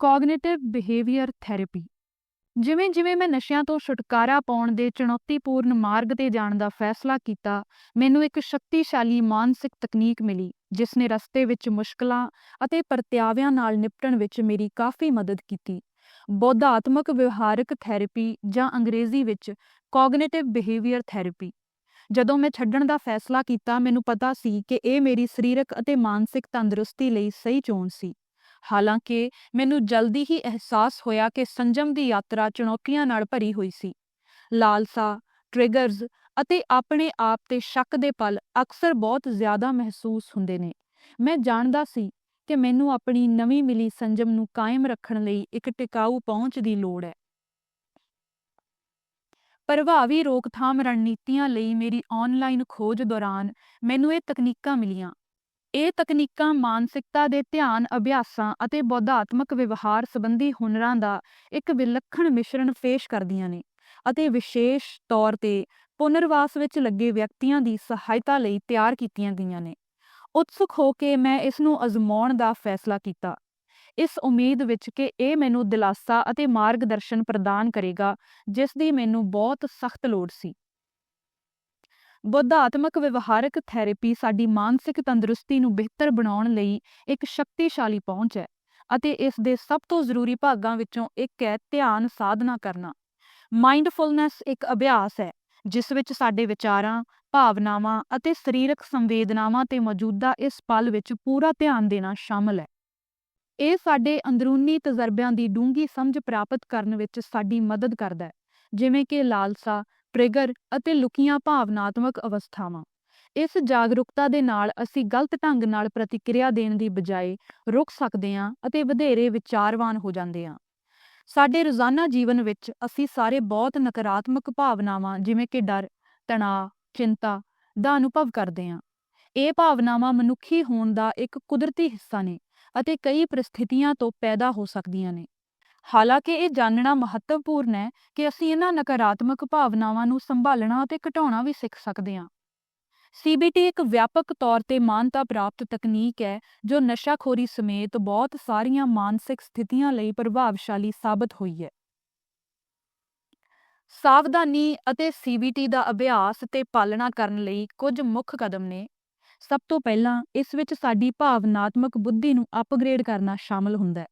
Cognitive behaviour therapy ਜਿਵੇਂ-ਜਿਵੇਂ ਮੈਂ ਨਸ਼ਿਆਂ ਤੋਂ ਛੁਟਕਾਰਾ ਪਾਉਣ ਦੇ ਚੁਣੌਤੀਪੂਰਨ ਮਾਰਗ ਤੇ ਜਾਣ ਦਾ ਫੈਸਲਾ ਕੀਤਾ, ਮੈਨੂੰ ਇੱਕ ਸ਼ਕਤੀਸ਼ਾਲੀ ਮਾਨਸਿਕ ਤਕਨੀਕ ਮਿਲੀ, ਜਿਸ ਨੇ ਰਸਤੇ ਵਿੱਚ ਮੁਸ਼ਕਲਾਂ ਅਤੇ ਪ੍ਰਤਿਆਵਿਆਂ ਨਾਲ ਨਿਪਟਣ ਵਿੱਚ ਮੇਰੀ ਕਾਫੀ ਮਦਦ ਕੀਤੀ। ਬੋਧਾਤਮਕ ਵਿਵਹਾਰਕ ਥੈਰੇਪੀ ਜਾਂ ਅੰਗਰੇਜ਼ੀ ਵਿੱਚ ਕੋਗਨੀਟਿਵ ਬਿਹੇਵੀਅਰ ਥੈਰੇਪੀ ਜਦੋਂ ਮੈਂ ਛੱਡਣ ਦਾ ਫੈਸਲਾ ਕੀਤਾ, ਮੈਨੂੰ ਪਤਾ ਸੀ ਕਿ ਇਹ ਮੇਰੀ ਸਰੀਰਕ ਅਤੇ ਮਾਨਸਿਕ ਤੰਦਰੁਸਤੀ ਲਈ ਸਹੀ ਚੋਣ ਸੀ। ਹਾਲਾਂਕਿ, ਮੈਨੂੰ ਜਲਦੀ ਹੀ ਅਹਿਸਾਸ ਹੋਇਆ ਕਿ ਸੰਜਮ ਦੀ ਯਾਤਰਾ ਚੁਣੌਤੀਆਂ ਨਾਲ ਭਰੀ ਹੋਈ ਸੀ। ਲਾਲਸਾ ਟ੍ਰਿਗਰਸ ਅਤੇ ਆਪਣੇ ਆਪ ਤੇ ਸ਼ੱਕ ਦੇ ਪਲ ਅਕਸਰ ਬਹੁਤ ਜ਼ਿਆਦਾ ਮਹਿਸੂਸ ਹੁੰਦੇ ਨੇ। ਮੈਂ ਜਾਣਦਾ ਸੀ ਕਿ ਮੈਨੂੰ ਆਪਣੀ ਨਵੀਂ ਮਿਲੀ ਸੰਜਮ ਨੂੰ ਕਾਇਮ ਰੱਖਣ ਲਈ ਇੱਕ ਟਿਕਾਊ ਪਹੁੰਚ ਦੀ ਲੋੜ ਹੈ। ਪ੍ਰਭਾਵੀ ਰੋਕਥਾਮ ਰਣਨੀਤੀਆਂ ਲਈ ਮੇਰੀ ਆਨਲਾਈਨ ਖੋਜ ਦੌਰਾਨ ਮੈਨੂੰ ਇਹ ਤਕਨੀਕਾਂ ਮਿਲੀਆਂ। ਇਹ ਤਕਨੀਕਾਂ ਮਾਨਸਿਕਤਾ ਦੇ ਧਿਆਨ, ਅਭਿਆਸਾਂ ਅਤੇ ਬੌਧਾਤਮਕ ਵਿਵਹਾਰ ਸੰਬੰਧੀ ਹੁਨਰਾਂ ਦਾ ਇੱਕ ਵਿਲੱਖਣ ਮਿਸ਼ਰਣ ਪੇਸ਼ ਕਰਦੀਆਂ ਨੇ ਅਤੇ ਵਿਸ਼ੇਸ਼ ਤੌਰ ਤੇ ਪੁਨਰਵਾਸ ਵਿੱਚ ਲੱਗੇ ਵਿਅਕਤੀਆਂ ਦੀ ਸਹਾਇਤਾ ਲਈ ਤਿਆਰ ਕੀਤੀਆਂ ਗਈਆਂ ਨੇ। ਉਤਸੁਕ ਹੋ ਕੇ ਮੈਂ ਇਸ ਨੂੰ ਅਜ਼ਮਾਉਣ ਦਾ ਫੈਸਲਾ ਕੀਤਾ। ਇਸ ਉਮੀਦ ਵਿੱਚ ਕਿ ਇਹ ਮੈਨੂੰ ਦਿਲਾਸਾ ਅਤੇ ਮਾਰਗਦਰਸ਼ਨ ਪ੍ਰਦਾਨ ਕਰੇਗਾ, ਜਿਸ ਦੀ ਮੈਨੂੰ ਬਹੁਤ ਸਖਤ ਲੋੜ ਸੀ। ਬੋਧਾਤਮਕ ਵਿਵਹਾਰਕ ਥੈਰੇਪੀ ਸਾਡੀ ਮਾਨਸਿਕ ਤੰਦਰੁਸਤੀ ਨੂੰ ਬਿਹਤਰ ਬਣਾਉਣ ਲਈ ਇੱਕ ਸ਼ਕਤੀਸ਼ਾਲੀ ਪਹੁੰਚ ਹੈ ਅਤੇ ਇਸ ਦੇ ਸਭ ਤੋਂ ਜ਼ਰੂਰੀ ਭਾਗਾਂ ਵਿੱਚੋਂ ਇੱਕ ਹੈ ਧਿਆਨ ਸਾਧਨਾ ਕਰਨਾ। ਮਾਈਂਡਫੁਲਨੈਸ ਇੱਕ ਅਭਿਆਸ ਹੈ, ਜਿਸ ਵਿੱਚ ਸਾਡੇ ਵਿਚਾਰਾਂ, ਭਾਵਨਾਵਾਂ ਅਤੇ ਸਰੀਰਕ ਸੰਵੇਦਨਾਵਾਂ ਤੇ ਮੌਜੂਦਾ ਇਸ ਪਲ ਵਿੱਚ ਪੂਰਾ ਧਿਆਨ ਦੇਣਾ ਸ਼ਾਮਲ ਹੈ। ਇਹ ਸਾਡੇ ਅੰਦਰੂਨੀ ਤਜਰਬਿਆਂ ਦੀ ਡੂੰਘੀ ਸਮਝ ਪ੍ਰਾਪਤ ਕਰਨ ਵਿੱਚ ਸਾਡੀ ਮਦਦ ਕਰਦਾ ਹੈ, ਜਿਵੇਂ ਕਿ ਲਾਲਸਾ ਟ੍ਰਿਗਰ ਅਤੇ ਲੁਕੀਆਂ ਭਾਵਨਾਤਮਕ ਅਵਸਥਾਵਾਂ। ਇਸ ਜਾਗਰੂਕਤਾ ਦੇ ਨਾਲ ਅਸੀਂ ਗਲਤ ਢੰਗ ਨਾਲ ਪ੍ਰਤੀਕਿਰਿਆ ਦੇਣ ਦੀ ਬਜਾਏ ਰੁਕ ਸਕਦੇ ਹਾਂ ਅਤੇ ਵਧੇਰੇ ਵਿਚਾਰਵਾਨ ਹੋ ਜਾਂਦੇ ਹਾਂ। ਸਾਡੇ ਰੋਜ਼ਾਨਾ ਜੀਵਨ ਵਿੱਚ ਅਸੀਂ ਸਾਰੇ ਬਹੁਤ ਨਕਾਰਾਤਮਕ ਭਾਵਨਾਵਾਂ ਜਿਵੇਂ ਕਿ ਡਰ, ਤਣਾਅ, ਚਿੰਤਾ ਦਾ ਅਨੁਭਵ ਕਰਦੇ ਹਾਂ। ਇਹ ਭਾਵਨਾਵਾਂ ਮਨੁੱਖੀ ਹੋਣ ਦਾ ਇੱਕ ਕੁਦਰਤੀ ਹਿੱਸਾ ਨੇ ਅਤੇ ਕਈ ਪ੍ਰਸਥਿਤੀਆਂ ਤੋਂ ਪੈਦਾ ਹੋ ਸਕਦੀਆਂ ਨੇ। ਹਾਲਾਂਕਿ ਇਹ ਜਾਣਨਾ ਮਹੱਤਵਪੂਰਨ ਹੈ ਕਿ ਅਸੀਂ ਇਹਨਾਂ ਨਕਾਰਾਤਮਕ ਭਾਵਨਾਵਾਂ ਨੂੰ ਸੰਭਾਲਣਾ ਅਤੇ ਘਟਾਉਣਾ ਵੀ ਸਿੱਖ ਸਕਦੇ ਹਾਂ। ਸੀਬੀਟੀ ਇੱਕ ਵਿਆਪਕ ਤੌਰ ਤੇ ਮਾਨਤਾ ਪ੍ਰਾਪਤ ਤਕਨੀਕ ਹੈ, ਜੋ ਨਸ਼ਾਖੋਰੀ ਸਮੇਤ ਬਹੁਤ ਸਾਰੀਆਂ ਮਾਨਸਿਕ ਸਥਿਤੀਆਂ ਲਈ ਪ੍ਰਭਾਵਸ਼ਾਲੀ ਸਾਬਤ ਹੋਈ ਹੈ। ਸਾਵਧਾਨੀ ਅਤੇ ਸੀਬੀਟੀ ਦਾ ਅਭਿਆਸ ਤੇ ਪਾਲਣਾ ਕਰਨ ਲਈ ਕੁਝ ਮੁੱਖ ਕਦਮ ਨੇ। ਸਭ ਤੋਂ ਪਹਿਲਾਂ ਇਸ ਵਿੱਚ ਸਾਡੀ ਭਾਵਨਾਤਮਕ ਬੁੱਧੀ ਨੂੰ ਅਪਗ੍ਰੇਡ ਕਰਨਾ ਸ਼ਾਮਲ ਹੁੰਦਾ ਹੈ,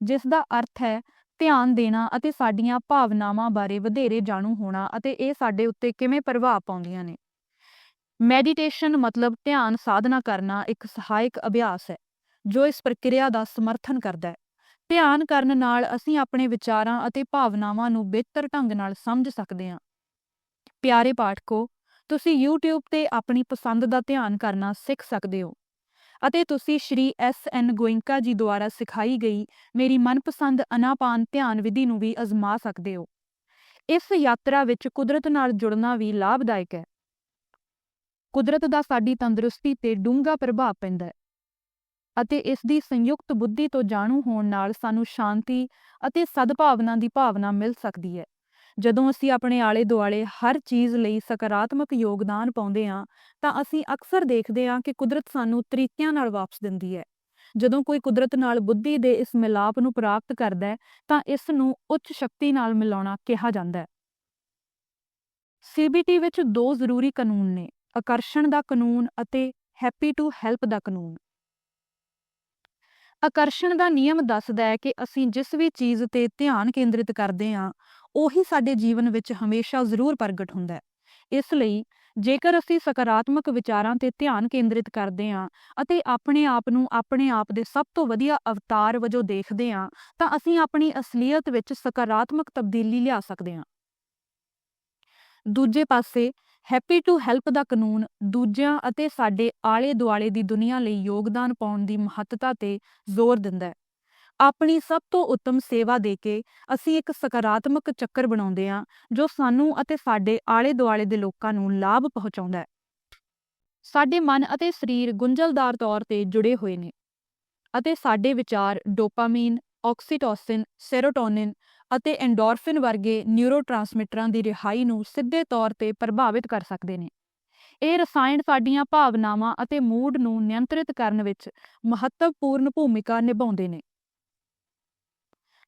ਜਿਸ ਦਾ ਅਰਥ ਹੈ ਧਿਆਨ ਦੇਣਾ ਅਤੇ ਸਾਡੀਆਂ ਭਾਵਨਾਵਾਂ ਬਾਰੇ ਵਧੇਰੇ ਜਾਣੂ ਹੋਣਾ ਅਤੇ ਇਹ ਸਾਡੇ ਉੱਤੇ ਕਿਵੇਂ ਪ੍ਰਭਾਵ ਪਾਉਂਦੀਆਂ ਨੇ। ਮੈਡੀਟੇਸ਼ਨ ਮਤਲਬ ਧਿਆਨ ਸਾਧਨਾ ਕਰਨਾ ਇੱਕ ਸਹਾਇਕ ਅਭਿਆਸ ਹੈ, ਜੋ ਇਸ ਪ੍ਰਕਿਰਿਆ ਦਾ ਸਮਰਥਨ ਕਰਦਾ ਹੈ। ਧਿਆਨ ਕਰਨ ਨਾਲ ਅਸੀਂ ਆਪਣੇ ਵਿਚਾਰਾਂ ਅਤੇ ਭਾਵਨਾਵਾਂ ਨੂੰ ਬਿਹਤਰ ਢੰਗ ਨਾਲ ਸਮਝ ਸਕਦੇ ਹਾਂ। ਪਿਆਰੇ ਪਾਠਕੋ, ਤੁਸੀਂ YouTube ਤੇ ਆਪਣੀ ਪਸੰਦ ਦਾ ਧਿਆਨ ਕਰਨਾ ਸਿੱਖ ਸਕਦੇ ਹੋ। ਅਤੇ ਤੁਸੀਂ ਸ਼੍ਰੀ ਐਸ ਐਨ ਗੋਇੰਕਾ ਜੀ ਦੁਆਰਾ ਸਿਖਾਈ ਗਈ ਮੇਰੀ ਮਨਪਸੰਦ ਅਨਾਪਾਨ ਧਿਆਨ ਵਿਧੀ ਨੂੰ ਵੀ ਅਜ਼ਮਾ ਸਕਦੇ ਹੋ। ਇਸ ਯਾਤਰਾ ਵਿੱਚ ਕੁਦਰਤ ਨਾਲ ਜੁੜਨਾ ਵੀ ਲਾਭਦਾਇਕ ਹੈ। ਕੁਦਰਤ ਦਾ ਸਾਡੀ ਤੰਦਰੁਸਤੀ ਤੇ ਡੂੰਘਾ ਪ੍ਰਭਾਵ ਪੈਂਦਾ ਹੈ ਅਤੇ ਇਸ ਦੀ ਸੰਯੁਕਤ ਬੁੱਧੀ ਤੋਂ ਜਾਣੂ ਹੋਣ ਨਾਲ ਸਾਨੂੰ ਸ਼ਾਂਤੀ ਅਤੇ ਸਦਭਾਵਨਾ ਦੀ ਭਾਵਨਾ ਮਿਲ ਸਕਦੀ ਹੈ। ਜਦੋਂ ਅਸੀਂ ਆਪਣੇ ਆਲੇ ਦੁਆਲੇ ਹਰ ਚੀਜ਼ ਲਈ ਸਕਾਰਾਤਮਕ ਯੋਗਦਾਨ ਪਾਉਂਦੇ ਹਾਂ, ਤਾਂ ਅਸੀਂ ਅਕਸਰ ਦੇਖਦੇ ਹਾਂ ਕਿ ਕੁਦਰਤ ਸਾਨੂੰ ਤਰੀਕਿਆਂ ਨਾਲ ਵਾਪਸ ਦਿੰਦੀ ਹੈ। ਜਦੋਂ ਕੋਈ ਕੁਦਰਤ ਨਾਲ ਬੁੱਧੀ ਦੇ ਇਸ ਮਿਲਾਪ ਨੂੰ ਪ੍ਰਾਪਤ ਕਰਦਾ ਹੈ, ਤਾਂ ਇਸ ਨੂੰ ਉੱਚ ਸ਼ਕਤੀ ਨਾਲ ਮਿਲਾਉਣਾ ਕਿਹਾ ਜਾਂਦਾ ਹੈ। ਸੀਬੀਟੀ ਵਿੱਚ ਦੋ ਜ਼ਰੂਰੀ ਕਾਨੂੰਨ ਨੇ, ਆਕਰਸ਼ਣ ਦਾ ਕਾਨੂੰਨ ਅਤੇ ਹੈਪੀ ਟੂ ਹੈਲਪ ਦਾ ਕਾਨੂੰਨ। ਆਕਰਸ਼ਣ ਦਾ ਨਿਯਮ ਦੱਸਦਾ ਹੈ ਕਿ ਅਸੀਂ ਜਿਸ ਵੀ ਚੀਜ਼ ਤੇ ਧਿਆਨ ਕੇਂਦਰਿਤ ਕਰਦੇ ਹਾਂ ਉਹੀ ਸਾਡੇ ਜੀਵਨ ਵਿੱਚ ਹਮੇਸ਼ਾ ਜ਼ਰੂਰ ਪ੍ਰਗਟ ਹੁੰਦਾ ਹੈ। ਇਸ ਲਈ ਜੇਕਰ ਅਸੀਂ ਸਕਾਰਾਤਮਕ ਵਿਚਾਰਾਂ ਤੇ ਧਿਆਨ ਕੇਂਦਰਿਤ ਕਰਦੇ ਹਾਂ ਅਤੇ ਆਪਣੇ ਆਪ ਨੂੰ ਆਪਣੇ ਆਪ ਦੇ ਸਭ ਤੋਂ ਵਧੀਆ ਅਵਤਾਰ ਵਜੋਂ ਦੇਖਦੇ ਹਾਂ, ਤਾਂ ਅਸੀਂ ਆਪਣੀ ਅਸਲੀਅਤ ਵਿੱਚ ਸਕਾਰਾਤਮਕ ਤਬਦੀਲੀ ਲਿਆ ਸਕਦੇ ਹਾਂ। ਦੂਜੇ ਪਾਸੇ, ਹੈਪੀ ਟੂ ਹੈਲਪ ਦਾ ਕਾਨੂੰਨ ਦੂਜਿਆਂ ਅਤੇ ਸਾਡੇ ਆਲੇ ਦੁਆਲੇ ਦੀ ਦੁਨੀਆ ਲਈ ਯੋਗਦਾਨ ਪਾਉਣ ਦੀ ਮਹੱਤਤਾ ਤੇ ਜ਼ੋਰ ਦਿੰਦਾ ਹੈ। ਆਪਣੀ ਸਭ ਤੋਂ ਉੱਤਮ ਸੇਵਾ ਦੇ ਕੇ ਅਸੀਂ ਇੱਕ ਸਕਾਰਾਤਮਕ ਚੱਕਰ ਬਣਾਉਂਦੇ ਹਾਂ, ਜੋ ਸਾਨੂੰ ਅਤੇ ਸਾਡੇ ਆਲੇ ਦੁਆਲੇ ਦੇ ਲੋਕਾਂ ਨੂੰ ਲਾਭ ਪਹੁੰਚਾਉਂਦਾ ਹੈ। ਸਾਡੇ ਮਨ ਅਤੇ ਸਰੀਰ ਗੁੰਝਲਦਾਰ ਤੌਰ ਤੇ ਜੁੜੇ ਹੋਏ ਨੇ ਅਤੇ ਸਾਡੇ ਵਿਚਾਰ ਡੋਪਾਮੀਨ, ਆਕਸੀਟੋਸਿਨ, ਸੈਰੋਟੋਨਿਨ ਅਤੇ ਐਂਡੋਰਫਿਨ ਵਰਗੇ ਨਿਊਰੋਟ੍ਰਾਂਸਮਿਟਰਾਂ ਦੀ ਰਿਹਾਈ ਨੂੰ ਸਿੱਧੇ ਤੌਰ ਤੇ ਪ੍ਰਭਾਵਿਤ ਕਰ ਸਕਦੇ ਨੇ। ਇਹ ਰਸਾਇਣ ਸਾਡੀਆਂ ਭਾਵਨਾਵਾਂ ਅਤੇ ਮੂਡ ਨੂੰ ਨਿਯੰਤਰਿਤ ਕਰਨ ਵਿੱਚ ਮਹੱਤਵਪੂਰਨ ਭੂਮਿਕਾ ਨਿਭਾਉਂਦੇ ਨੇ।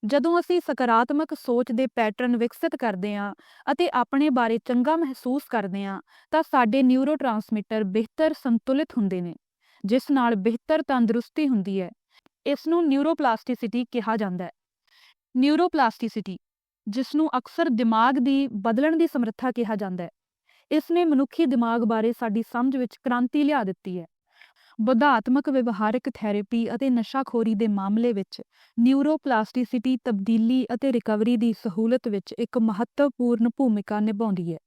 ਜਦੋਂ ਅਸੀਂ ਸਕਾਰਾਤਮਕ ਸੋਚ ਦੇ ਪੈਟਰਨ ਵਿਕਸਿਤ ਕਰਦੇ ਹਾਂ ਅਤੇ ਆਪਣੇ ਬਾਰੇ ਚੰਗਾ ਮਹਿਸੂਸ ਕਰਦੇ ਹਾਂ, ਤਾਂ ਸਾਡੇ ਨਿਊਰੋਟ੍ਰਾਂਸਮਿਟਰ ਬਿਹਤਰ ਸੰਤੁਲਿਤ ਹੁੰਦੇ ਨੇ, ਜਿਸ ਨਾਲ ਬਿਹਤਰ ਤੰਦਰੁਸਤੀ ਹੁੰਦੀ ਹੈ। ਇਸ ਨੂੰ ਨਿਊਰੋਪਲਾਸਟਿਸਿਟੀ ਕਿਹਾ ਜਾਂਦਾ ਹੈ। ਨਿਊਰੋਪਲਾਸਟਿਸਿਟੀ ਜਿਸ ਨੂੰ ਅਕਸਰ ਦਿਮਾਗ ਦੀ ਬਦਲਣ ਦੀ ਸਮਰੱਥਾ ਕਿਹਾ ਜਾਂਦਾ ਹੈ, ਇਸ ਨੇ ਮਨੁੱਖੀ ਦਿਮਾਗ ਬਾਰੇ ਸਾਡੀ ਸਮਝ ਵਿੱਚ ਕ੍ਰਾਂਤੀ ਲਿਆ ਦਿੱਤੀ ਹੈ। ਬੋਧਾਤਮਕ ਵਿਵਹਾਰਕ ਥੈਰੇਪੀ ਅਤੇ ਨਸ਼ਾਖੋਰੀ ਦੇ ਮਾਮਲੇ ਵਿੱਚ ਨਿਊਰੋਪਲਾਸਟਿਸਿਟੀ ਤਬਦੀਲੀ ਅਤੇ ਰਿਕਵਰੀ ਦੀ ਸਹੂਲਤ ਵਿੱਚ ਇੱਕ ਮਹੱਤਵਪੂਰਨ ਭੂਮਿਕਾ ਨਿਭਾਉਂਦੀ ਹੈ।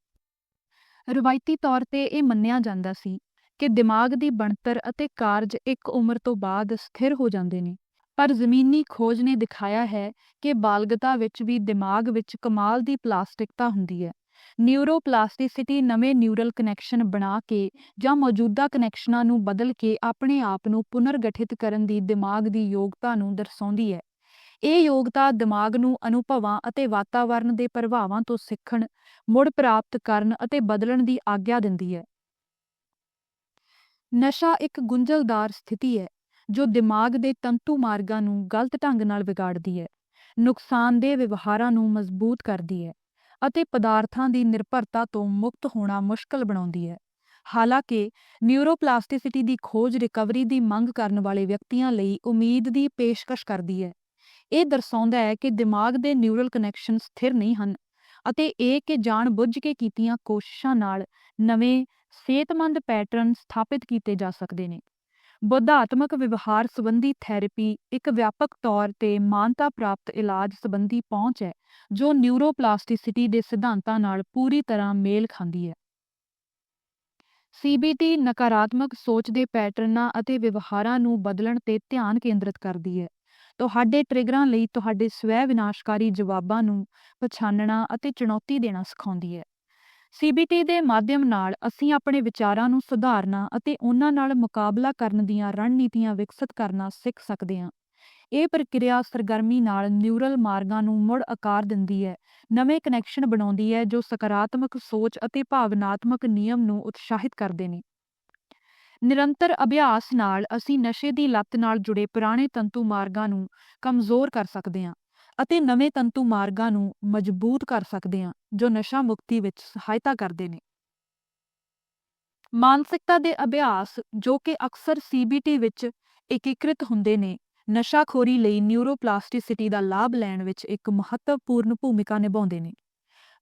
ਰਵਾਇਤੀ ਤੌਰ ਤੇ ਇਹ ਮੰਨਿਆ ਜਾਂਦਾ ਸੀ ਕਿ ਦਿਮਾਗ ਦੀ ਬਣਤਰ ਅਤੇ ਕਾਰਜ ਇੱਕ ਉਮਰ ਤੋਂ ਬਾਅਦ ਸਥਿਰ ਹੋ ਜਾਂਦੇ ਨੇ, ਪਰ ਜ਼ਮੀਨੀ ਖੋਜ ਨੇ ਦਿਖਾਇਆ ਹੈ ਕਿ ਬਾਲਗਤਾ ਵਿੱਚ ਵੀ ਦਿਮਾਗ ਵਿੱਚ ਕਮਾਲ ਦੀ ਪਲਾਸਟਿਕਤਾ ਹੁੰਦੀ ਹੈ। ਨਿਊਰੋਪਲਾਸਟਿਸਿਟੀ ਨਵੇਂ ਨਿਊਰਲ ਕਨੈਕਸ਼ਨ ਬਣਾ ਕੇ ਜਾਂ ਮੌਜੂਦਾ ਕਨੈਕਸ਼ਨਾਂ ਨੂੰ ਬਦਲ ਕੇ ਆਪਣੇ ਆਪ ਨੂੰ ਪੁਨਰਗਠਿਤ ਕਰਨ ਦੀ ਦਿਮਾਗ ਦੀ ਯੋਗਤਾ ਨੂੰ ਦਰਸਾਉਂਦੀ ਹੈ। ਇਹ ਯੋਗਤਾ ਦਿਮਾਗ ਨੂੰ ਅਨੁਭਵਾਂ ਅਤੇ ਵਾਤਾਵਰਣ ਦੇ ਪ੍ਰਭਾਵਾਂ ਤੋਂ ਸਿੱਖਣ, ਮੁੜ ਪ੍ਰਾਪਤ ਕਰਨ ਅਤੇ ਬਦਲਣ ਦੀ ਆਗਿਆ ਦਿੰਦੀ ਹੈ। ਨਸ਼ਾ ਇੱਕ ਗੁੰਝਲਦਾਰ ਸਥਿਤੀ ਹੈ, ਜੋ ਦਿਮਾਗ ਦੇ ਤੰਤੂ ਮਾਰਗਾਂ ਨੂੰ ਗਲਤ ਢੰਗ ਨਾਲ ਵਿਗਾੜਦੀ ਹੈ, ਨੁਕਸਾਨਦੇਹ ਵਿਵਹਾਰਾਂ ਨੂੰ ਮਜ਼ਬੂਤ ਕਰਦੀ ਹੈ। ਅਤੇ ਪਦਾਰਥਾਂ ਦੀ ਨਿਰਭਰਤਾ ਤੋਂ ਮੁਕਤ ਹੋਣਾ ਮੁਸ਼ਕਲ ਬਣਾਉਂਦੀ ਹੈ। ਹਾਲਾਂਕਿ, ਨਿਊਰੋਪਲਾਸਟਿਸਿਟੀ ਦੀ ਖੋਜ ਰਿਕਵਰੀ ਦੀ ਮੰਗ ਕਰਨ ਵਾਲੇ ਵਿਅਕਤੀਆਂ ਲਈ ਉਮੀਦ ਦੀ ਪੇਸ਼ਕਸ਼ ਕਰਦੀ ਹੈ। ਇਹ ਦਰਸਾਉਂਦਾ ਹੈ ਕਿ ਦਿਮਾਗ ਦੇ ਨਿਊਰਲ ਕਨੈਕਸ਼ਨ ਸਥਿਰ ਨਹੀਂ ਹਨ ਅਤੇ ਇਹ ਕਿ ਜਾਣਬੁੱਝ ਕੇ ਕੀਤੀਆਂ ਕੋਸ਼ਿਸ਼ਾਂ ਨਾਲ ਨਵੇਂ ਸਿਹਤਮੰਦ ਪੈਟਰਨ ਸਥਾਪਿਤ ਕੀਤੇ ਜਾ ਸਕਦੇ ਨੇ। ਬੋਧਾਤਮਕ ਵਿਵਹਾਰ ਸੰਬੰਧੀ ਥੈਰੇਪੀ ਇੱਕ ਵਿਆਪਕ ਤੌਰ ਤੇ ਮਾਨਤਾ ਪ੍ਰਾਪਤ ਇਲਾਜ ਸੰਬੰਧੀ ਪਹੁੰਚ ਹੈ, ਜੋ ਨਿਊਰੋਪਲਾਸਟਿਸਿਟੀ ਦੇ ਸਿਧਾਂਤਾਂ ਨਾਲ ਪੂਰੀ ਤਰ੍ਹਾਂ ਮੇਲ ਖਾਂਦੀ ਹੈ। ਸੀਬੀਟੀ ਨਕਾਰਾਤਮਕ ਸੋਚ ਦੇ ਪੈਟਰਨਾਂ ਅਤੇ ਵਿਵਹਾਰਾਂ ਨੂੰ ਬਦਲਣ ਤੇ ਧਿਆਨ ਕੇਂਦਰਿਤ ਕਰਦੀ ਹੈ। ਤੁਹਾਡੇ ਟ੍ਰਿਗਰਾਂ ਲਈ ਤੁਹਾਡੇ ਸਵੈ ਵਿਨਾਸ਼ਕਾਰੀ ਜਵਾਬਾਂ ਨੂੰ ਪਛਾਣਨਾ ਅਤੇ ਚੁਣੌਤੀ ਦੇਣਾ ਸਿਖਾਉਂਦੀ ਹੈ। ਸੀਬੀਟੀ ਦੇ ਮਾਧਿਅਮ ਨਾਲ ਅਸੀਂ ਆਪਣੇ ਵਿਚਾਰਾਂ ਨੂੰ ਸੁਧਾਰਨਾ ਅਤੇ ਉਹਨਾਂ ਨਾਲ ਮੁਕਾਬਲਾ ਕਰਨ ਦੀਆਂ ਰਣਨੀਤੀਆਂ ਵਿਕਸਿਤ ਕਰਨਾ ਸਿੱਖ ਸਕਦੇ ਹਾਂ। ਇਹ ਪ੍ਰਕਿਰਿਆ ਸਰਗਰਮੀ ਨਾਲ ਨਿਊਰਲ ਮਾਰਗਾਂ ਨੂੰ ਮੁੜ ਆਕਾਰ ਦਿੰਦੀ ਹੈ, ਨਵੇਂ ਕਨੈਕਸ਼ਨ ਬਣਾਉਂਦੀ ਹੈ ਜੋ ਸਕਾਰਾਤਮਕ ਸੋਚ ਅਤੇ ਭਾਵਨਾਤਮਕ ਨਿਯਮ ਨੂੰ ਉਤਸ਼ਾਹਿਤ ਕਰਦੇ ਨੇ। ਨਿਰੰਤਰ ਅਭਿਆਸ ਨਾਲ ਅਸੀਂ ਨਸ਼ੇ ਦੀ ਲੱਤ ਨਾਲ ਜੁੜੇ ਪੁਰਾਣੇ ਤੰਤੂ ਮਾਰਗਾਂ ਨੂੰ ਕਮਜ਼ੋਰ ਕਰ ਸਕਦੇ ਹਾਂ। ਅਤੇ ਨਵੇਂ ਤੰਤੂ ਮਾਰਗਾਂ ਨੂੰ ਮਜ਼ਬੂਤ ਕਰ ਸਕਦੇ ਹਾਂ, ਜੋ ਨਸ਼ਾ ਮੁਕਤੀ ਵਿੱਚ ਸਹਾਇਤਾ ਕਰਦੇ ਨੇ। ਮਾਨਸਿਕਤਾ ਦੇ ਅਭਿਆਸ, ਜੋ ਕਿ ਅਕਸਰ ਸੀਬੀਟੀ ਵਿੱਚ ਏਕੀਕ੍ਰਿਤ ਹੁੰਦੇ ਨੇ, ਨਸ਼ਾਖੋਰੀ ਲਈ ਨਿਊਰੋਪਲਾਸਟਿਸਿਟੀ ਦਾ ਲਾਭ ਲੈਣ ਵਿੱਚ ਇੱਕ ਮਹੱਤਵਪੂਰਨ ਭੂਮਿਕਾ ਨਿਭਾਉਂਦੇ ਨੇ।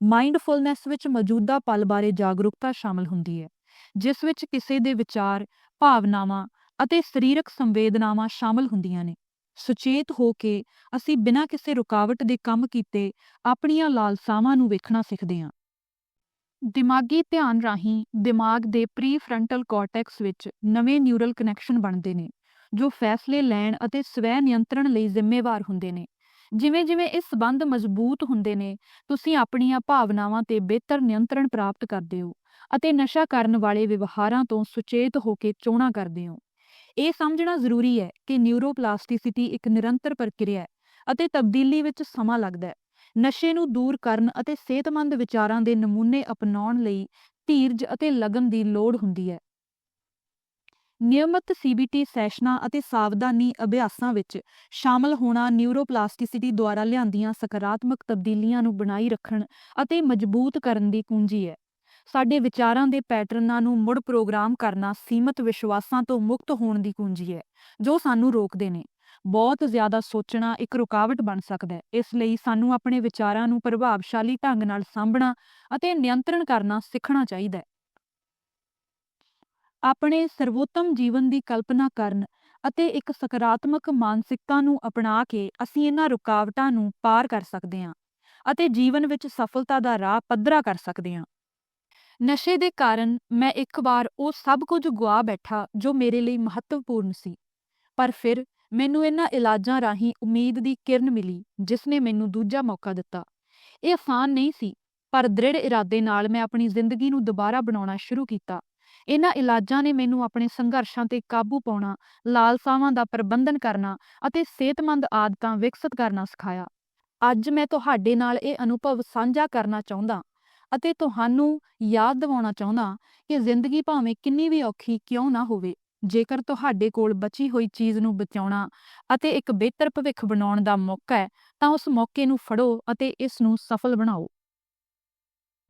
ਮਾਈਂਡਫੁਲਨੈਸ ਵਿੱਚ ਮੌਜੂਦਾ ਪਲ ਬਾਰੇ ਜਾਗਰੂਕਤਾ ਸ਼ਾਮਲ ਹੁੰਦੀ ਹੈ, ਜਿਸ ਵਿੱਚ ਕਿਸੇ ਦੇ ਵਿਚਾਰ, ਭਾਵਨਾਵਾਂ ਅਤੇ ਸਰੀਰਕ ਸੰਵੇਦਨਾਵਾਂ ਸ਼ਾਮਲ ਹੁੰਦੀਆਂ ਨੇ। ਸੁਚੇਤ ਹੋ ਕੇ ਅਸੀਂ ਬਿਨਾਂ ਕਿਸੇ ਰੁਕਾਵਟ ਦੇ ਕੰਮ ਕੀਤੇ ਆਪਣੀਆਂ ਲਾਲਸਾਵਾਂ ਨੂੰ ਵੇਖਣਾ ਸਿੱਖਦੇ ਹਾਂ। ਦਿਮਾਗੀ ਧਿਆਨ ਰਾਹੀਂ ਦਿਮਾਗ ਦੇ ਪ੍ਰੀਫਰੰਟਲ ਕਾਰਟੈਕਸ ਵਿੱਚ ਨਵੇਂ ਨਿਊਰਲ ਕਨੈਕਸ਼ਨ ਬਣਦੇ ਨੇ, ਜੋ ਫੈਸਲੇ ਲੈਣ ਅਤੇ ਸਵੈ ਨਿਯੰਤਰਣ ਲਈ ਜ਼ਿੰਮੇਵਾਰ ਹੁੰਦੇ ਨੇ। ਜਿਵੇਂ-ਜਿਵੇਂ ਇਹ ਸਬੰਧ ਮਜ਼ਬੂਤ ਹੁੰਦੇ ਨੇ, ਤੁਸੀਂ ਆਪਣੀਆਂ ਭਾਵਨਾਵਾਂ ਤੇ ਬਿਹਤਰ ਨਿਯੰਤਰਣ ਪ੍ਰਾਪਤ ਕਰਦੇ ਹੋ ਅਤੇ ਨਸ਼ਾ ਕਰਨ ਵਾਲੇ ਵਿਵਹਾਰਾਂ ਤੋਂ ਸੁਚੇਤ ਹੋ ਕੇ ਚੋਣਾਂ ਕਰਦੇ ਹੋ। ਇਹ ਸਮਝਣਾ ਜ਼ਰੂਰੀ ਹੈ ਕਿ ਨਿਊਰੋਪਲਾਸਟਿਸਿਟੀ ਇੱਕ ਨਿਰੰਤਰ ਪ੍ਰਕਿਰਿਆ ਹੈ ਅਤੇ ਤਬਦੀਲੀ ਵਿੱਚ ਸਮਾਂ ਲੱਗਦਾ ਹੈ। ਨਸ਼ੇ ਨੂੰ ਦੂਰ ਕਰਨ ਅਤੇ ਸਿਹਤਮੰਦ ਵਿਚਾਰਾਂ ਦੇ ਨਮੂਨੇ ਅਪਣਾਉਣ ਲਈ ਧੀਰਜ ਅਤੇ ਲਗਨ ਦੀ ਲੋੜ ਹੁੰਦੀ ਹੈ। ਨਿਯਮਤ ਸੀਬੀਟੀ ਸੈਸ਼ਨਾਂ ਅਤੇ ਸਾਵਧਾਨੀ ਅਭਿਆਸਾਂ ਵਿੱਚ ਸ਼ਾਮਲ ਹੋਣਾ ਨਿਊਰੋਪਲਾਸਟਿਸਿਟੀ ਦੁਆਰਾ ਲਿਆਂਦੀਆਂ ਸਕਾਰਾਤਮਕ ਤਬਦੀਲੀਆਂ ਨੂੰ ਬਣਾਈ ਰੱਖਣ ਅਤੇ ਮਜ਼ਬੂਤ ਕਰਨ ਦੀ ਕੁੰਜੀ ਹੈ। ਸਾਡੇ ਵਿਚਾਰਾਂ ਦੇ ਪੈਟਰਨਾਂ ਨੂੰ ਮੁੜ ਪ੍ਰੋਗਰਾਮ ਕਰਨਾ ਸੀਮਤ ਵਿਸ਼ਵਾਸਾਂ ਤੋਂ ਮੁਕਤ ਹੋਣ ਦੀ ਕੁੰਜੀ ਹੈ, ਜੋ ਸਾਨੂੰ ਰੋਕਦੇ ਨੇ। ਬਹੁਤ ਜ਼ਿਆਦਾ ਸੋਚਣਾ ਇੱਕ ਰੁਕਾਵਟ ਬਣ ਸਕਦਾ ਹੈ, ਇਸ ਲਈ ਸਾਨੂੰ ਆਪਣੇ ਵਿਚਾਰਾਂ ਨੂੰ ਪ੍ਰਭਾਵਸ਼ਾਲੀ ਢੰਗ ਨਾਲ ਸਾਂਭਣਾ ਅਤੇ ਨਿਯੰਤਰਣ ਕਰਨਾ ਸਿੱਖਣਾ ਚਾਹੀਦਾ ਹੈ। ਆਪਣੇ ਸਰਵੋਤਮ ਜੀਵਨ ਦੀ ਕਲਪਨਾ ਕਰਨ ਅਤੇ ਇੱਕ ਸਕਾਰਾਤਮਕ ਮਾਨਸਿਕਤਾ ਨੂੰ ਅਪਣਾ ਕੇ ਅਸੀਂ ਇਹਨਾਂ ਰੁਕਾਵਟਾਂ ਨੂੰ ਪਾਰ ਕਰ ਸਕਦੇ ਹਾਂ ਅਤੇ ਜੀਵਨ ਵਿੱਚ ਸਫਲਤਾ ਦਾ ਰਾਹ ਪੱਧਰਾ ਕਰ ਸਕਦੇ ਹਾਂ। ਨਸ਼ੇ ਦੇ ਕਾਰਨ ਮੈਂ ਇੱਕ ਵਾਰ ਉਹ ਸਭ ਕੁਝ ਗੁਆ ਬੈਠਾ ਜੋ ਮੇਰੇ ਲਈ ਮਹੱਤਵਪੂਰਨ ਸੀ। ਪਰ ਫਿਰ ਮੈਨੂੰ ਇਹਨਾਂ ਇਲਾਜਾਂ ਰਾਹੀਂ ਉਮੀਦ ਦੀ ਕਿਰਨ ਮਿਲੀ, ਜਿਸ ਨੇ ਮੈਨੂੰ ਦੂਜਾ ਮੌਕਾ ਦਿੱਤਾ। ਇਹ ਆਸਾਨ ਨਹੀਂ ਸੀ, ਪਰ ਦ੍ਰਿੜ ਇਰਾਦੇ ਨਾਲ ਮੈਂ ਆਪਣੀ ਜ਼ਿੰਦਗੀ ਨੂੰ ਦੁਬਾਰਾ ਬਣਾਉਣਾ ਸ਼ੁਰੂ ਕੀਤਾ। ਇਹਨਾਂ ਇਲਾਜਾਂ ਨੇ ਮੈਨੂੰ ਆਪਣੇ ਸੰਘਰਸ਼ਾਂ ਤੇ ਕਾਬੂ ਪਾਉਣਾ, ਲਾਲਸਾਵਾਂ ਦਾ ਪ੍ਰਬੰਧਨ ਕਰਨਾ ਅਤੇ ਸਿਹਤਮੰਦ ਆਦਤਾਂ ਵਿਕਸਿਤ ਕਰਨਾ ਸਿਖਾਇਆ। ਅੱਜ ਮੈਂ ਤੁਹਾਡੇ ਨਾਲ ਇਹ ਅਨੁਭਵ ਸਾਂਝਾ ਕਰਨਾ ਚਾਹੁੰਦਾ ਅਤੇ ਤੁਹਾਨੂੰ ਯਾਦ ਦਿਵਾਉਣਾ ਚਾਹੁੰਦਾ ਕਿ ਜ਼ਿੰਦਗੀ ਭਾਵੇਂ ਕਿੰਨੀ ਵੀ ਔਖੀ ਕਿਉਂ ਨਾ ਹੋਵੇ, ਜੇਕਰ ਤੁਹਾਡੇ ਕੋਲ ਬਚੀ ਹੋਈ ਚੀਜ਼ ਨੂੰ ਬਚਾਉਣਾ ਅਤੇ ਇੱਕ ਬਿਹਤਰ ਭਵਿੱਖ ਬਣਾਉਣ ਦਾ ਮੌਕਾ ਹੈ, ਤਾਂ ਉਸ ਮੌਕੇ ਨੂੰ ਫੜੋ ਅਤੇ ਇਸ ਨੂੰ ਸਫਲ ਬਣਾਓ।